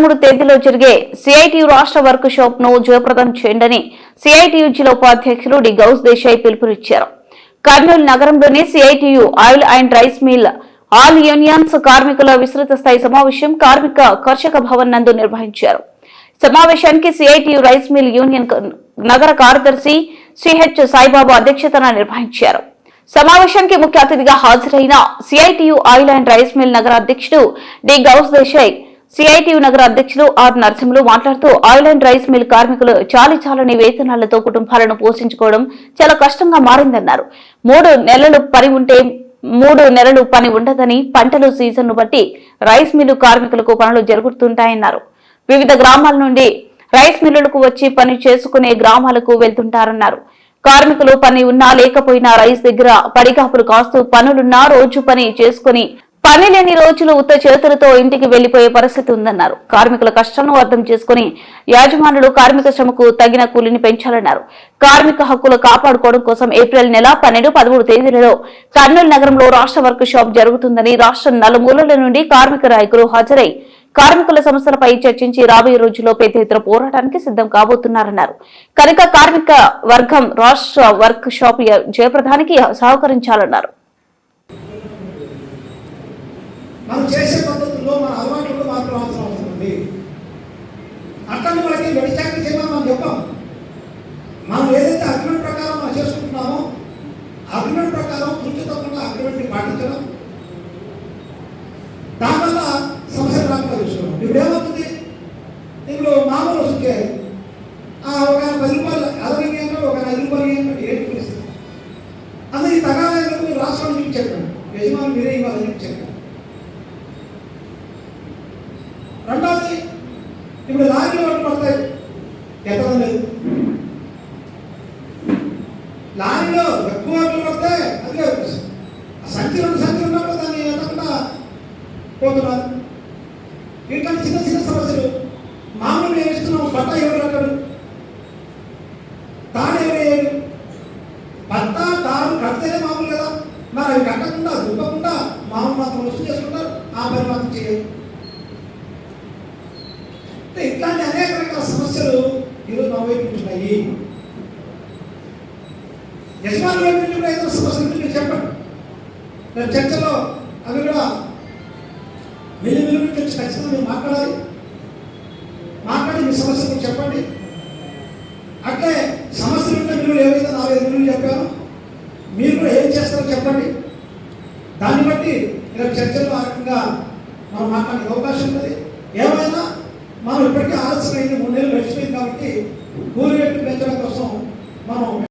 పదమూడు తేదీలో జరిగే సిఐటియు రాష్ట్ర వర్క్ షాప్ను జయప్రదం చేయండి సిఐటియు జిల్లా ఉపాధ్యక్షులు డి. గౌస్ దేశాయ్ పిలుపునిచ్చారు. కర్నూలు నగరంలోని CITU oil and rice mill all unions కార్మికుల విస్తృత స్థాయి సమావేశం కార్మిక కర్షక భవన్ నందు నిర్వహించారు. సమావేశానికి సిఐటియు రైస్ మిల్ యూనియన్ నగర కార్యదర్శి సిహెచ్ సాయిబాబా అధ్యక్షతన నిర్వహించారు. సమావేశానికి ముఖ్య అతిథిగా హాజరైన CITU oil and rice mill నగర అధ్యక్షుడు డి. గౌస్ దేశాయ్ సిఐటియు నగర అధ్యక్షులు ఆర్ నరసింహులు మాట్లాడుతూ ఆయిల్ అండ్ రైస్ మిల్ కార్మికులు చాలి చాలని వేతనాలతో కుటుంబాలను పోషించుకోవడం చాలా కష్టంగా మారిందన్నారు. మూడు నెలలు పని ఉంటే మూడు నెలలు పని ఉండదని పంటలు సీజన్ను బట్టి రైస్ మిల్లు కార్మికులకు పనులు జరుగుతుంటాయన్నారు. వివిధ గ్రామాల నుండి రైస్ మిల్లులకు వచ్చి పని చేసుకునే గ్రామాలకు వెళ్తుంటారన్నారు. కార్మికులు పని ఉన్నా లేకపోయినా రైస్ దగ్గర పడిగాపులు కాస్తూ పనులున్నా రోజు పని చేసుకుని పని లేని రోజులు ఉత్త చేతులతో ఇంటికి వెళ్ళిపోయే పరిస్థితి ఉందన్నారు. కార్మికుల కష్టాలను అర్థం చేసుకుని యాజమానులు కార్మిక శ్రమకు తగిన కూలిని పెంచాలన్నారు. కార్మిక హక్కులు కాపాడుకోవడం కోసం ఏప్రిల్ నెల పన్నెండు పదమూడు తేదీలలో కర్నూలు నగరంలో రాష్ట్ర వర్క్ షాప్ జరుగుతుందని రాష్ట్ర నలుమూలల నుండి కార్మిక నాయకులు హాజరై కార్మికుల సమస్యలపై చర్చించి రాబోయే రోజుల్లో పెద్ద ఎత్తున పోరాటానికి సిద్ధం కాబోతున్నారన్నారు. కనుక కార్మిక వర్గం రాష్ట్ర వర్క్ షాప్ జయప్రదానికి సహకరించాలన్నారు. మనం చేసే పద్ధతుల్లో మన అలవాట్లలో మార్పు అవసరం ఉంది. అట్లని వాళ్ళకి వెడిచాకరి చేయమని మనం చెప్పాం. మనం ఏదైతే అగ్రిమెంట్ ప్రకారం మనం చేసుకుంటున్నామో అగ్రిమెంట్ ప్రకారం తృప్తి తప్పకుండా అగ్రిమెంట్ని పాటించడం. దానివల్ల సమస్య రాకుండా చూసుకోవడం. ఇప్పుడు ఏమవుతుంది? ఇప్పుడు మామూలు వస్తుంటే ఒక ఆయన పది రూపాయలు అదనంగా ఒక ఐదు రూపాయలు ఏంటి పరిస్థితి అందుకే ఈ తగాదాలకు రాష్ట్రం నుంచి చెప్పండి యజమాని మీరే ఇవ్వాలని చెప్పాను చెప్పండి రెండవది ఇప్పుడు లారీలు ఒకటి పడతాయి ఎత్తడం లేదు. లారీలో ఎక్కువ ఓట్లు పడితే అదే సంచి రెండు సంచులు ఉన్నప్పుడు దాన్ని ఎత్తకుండా పోతున్నారు. ఇట్లా చిన్న చిన్న సమస్యలు. మామూలు ఏం ఇస్తున్నాం బట్ట ఎవరు అక్కడు తాడు ఎవరు వేయడు బట్ట తాడు కడితేనే మామూలు కదా. మరి అవి కట్టకుండా దుబ్బకుండా మామూలు మాత్రం వసూలు చేసుకుంటారు. ఆ పని మాత్రం చేయరు. అంటే ఇట్లాంటి అనేక రకాల సమస్యలు ఈరోజు మా వైపు ఉంటున్నాయి. యజమాని వైపు నుంచి కూడా ఏదో సమస్యలు ఉంటే చెప్పండి. నేను చర్చలో అవి కూడా వెలు మిల్లి నుంచి వచ్చి ఖచ్చితంగా మీరు మాట్లాడాలి. మాట్లాడి మీ సమస్యలు చెప్పండి. అట్లే సమస్యలు ఉంటే మీరు ఏవైతే నాలుగైదు మిల్లులు చెప్పారో? మీరు కూడా ఏం చేస్తారో చెప్పండి. దాన్ని బట్టి రేపు చర్చలో ఆ రకంగా మనం మాట్లాడే అవకాశం ఉంటుంది ఏమైనా ఉన్నప్పటికీ అయింది మూడు నెలలు గడిచిపోయింది కాబట్టి కూలి రేట్లు పెంచడం కోసం